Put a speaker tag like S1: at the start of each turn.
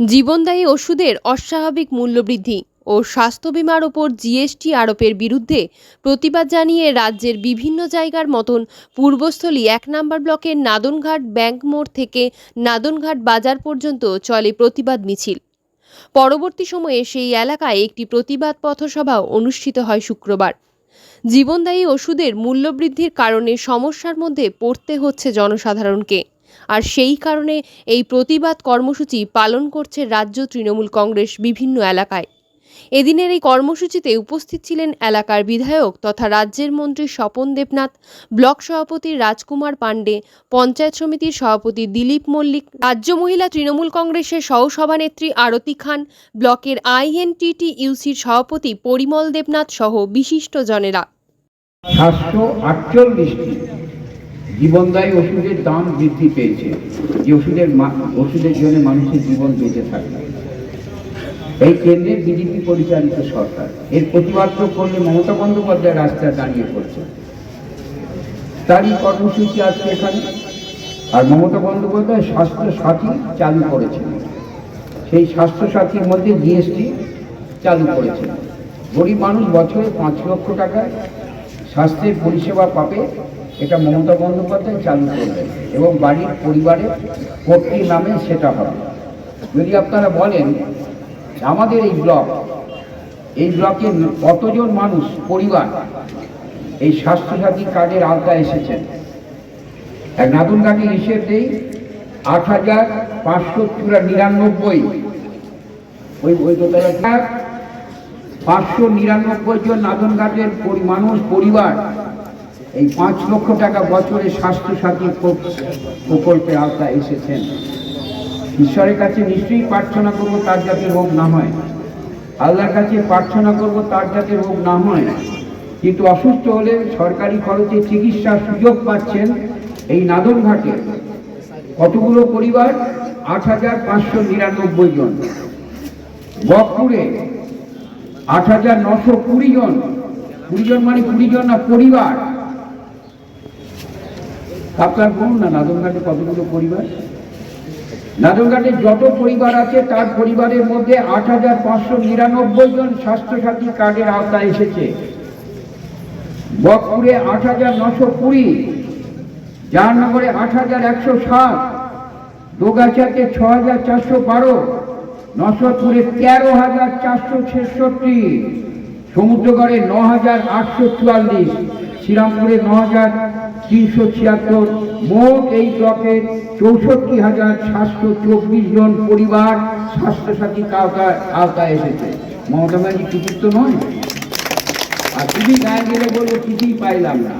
S1: জীবনদায়ী ওষুধের অস্বাভাবিক মূল্যবৃদ্ধি ও স্বাস্থ্য বিমার ওপর জিএসটি আরোপের বিরুদ্ধে প্রতিবাদ জানিয়ে রাজ্যের বিভিন্ন জায়গার মতন পূর্বস্থলী এক নম্বর ব্লকের নাদনঘাট ব্যাংক মোড় থেকে নাদনঘাট বাজার পর্যন্ত চলে প্রতিবাদ মিছিল। পরবর্তী সময়ে সেই এলাকায় একটি প্রতিবাদ পথসভাও অনুষ্ঠিত হয় শুক্রবার। জীবনদায়ী ওষুধের মূল্যবৃদ্ধির কারণে সমস্যার মধ্যে পড়তে হচ্ছে জনসাধারণকে। আর সেই কারণে এই প্রতিবাদ কর্মসূচি পালন করছে রাজ্য তৃণমূল কংগ্রেস বিভিন্ন এলাকায়। এদিনের এই কর্মসূচিতে উপস্থিত ছিলেন এলাকার বিধায়ক তথা রাজ্যের মন্ত্রী স্বপন দেবনাথ, ব্লক সভাপতি রাজকুমার পাণ্ডে, পঞ্চায়েত সমিতির সভাপতি দিলীপ মল্লিক, রাজ্য মহিলা তৃণমূল কংগ্রেসের সহসভানেত্রী আরতি খান, ব্লকের আইএনটিটি ইউসির সভাপতি পরিমল দেবনাথ সহ
S2: সাতশো আটচল্লিশটি জীবনদায়ী ওষুধের দাম বৃদ্ধি পেয়েছে। যে ওষুধের ওষুধের জন্য মানুষের জীবন বেঁচে থাকে এই কেন্দ্রের বিজেপি পরিচালিত সরকার, এর প্রতিবাদ করলে মমতা বন্দ্যোপাধ্যায় রাস্তায় দাঁড়িয়ে পড়ছে। তারই কর্মসূচি আজকে এখানে। আর মমতা বন্দ্যোপাধ্যায় স্বাস্থ্য সাথী চালু করেছেন। সেই স্বাস্থ্য সাথীর মধ্যে জিএসটি চালু করেছেন। গরিব মানুষ বছরে পাঁচ লক্ষ টাকায় স্বাস্থ্যের পরিষেবা পাবে এটা মমতা বন্দ্যোপাধ্যায় চালু করবেন। এবং বাড়ির পরিবারের কর্তৃ নামে সেটা হবে। যদি আপনারা বলেন, আমাদের এই ব্লক, এই ব্লকে কতজন মানুষ, পরিবার, এই স্বাস্থ্যসাথী কার্ডের আওতায় এসেছেন? এক নাদুনঘাটি হিসেব দেই, আট হাজার পাঁচশো নিরানব্বই ওই ওই পাঁচশো নিরানব্বই জন নাদনঘাটের মানুষ, পরিবার এই পাঁচ লক্ষ টাকা বছরে স্বাস্থ্যসাথী প্র- প্রকল্পের আওতায় এসেছেন। ঈশ্বরের কাছে নিশ্চয়ই প্রার্থনা করব তার যাতে রোগ না হয়। আল্লাহর কাছে প্রার্থনা করব তার যাতে রোগ না হয়। কিন্তু অসুস্থ হলে সরকারি খরচে চিকিৎসার সুযোগ পাচ্ছেন এই নাদনঘাটে কতগুলো পরিবার? আট হাজার পাঁচশো নিরানব্বই জন। বকপুরে আট হাজার নশো কুড়ি জন। কুড়ি জন মানে কুড়ি জন না পরিবার। আপনার বলুন না, নাদনঘাটে কতগুলো পরিবার? নাদনঘাটে যত পরিবার আছে, তার পরিবারের মধ্যে আট হাজার পাঁচশো নিরানব্বই জন স্বাস্থ্যসাথী কার্ডের আওতায় এসেছে। বকপুরে আট হাজার নশো কুড়ি জাহানগরে আট হাজার একশো সাত দোগাছাতে ছ হাজার চারশো বারো নশোপুরে তেরো হাজার চারশো ছেষট্টি, সমুদ্রগড়ে ন হাজার আটশো চুয়াল্লিশ শ্রীরামপুরে ন হাজার তিনশো ছিয়াত্তর। মোট এই ব্লকে চৌষট্টি হাজার সাতশো চব্বিশ জন পরিবার স্বাস্থ্যসাথী আওতায় আওতায় এসেছে। মমতা ব্যানার্জি কৃতিত্ব নয়? আর কিছুই গায়ে গেলে বলব কিছুই পাইলাম না।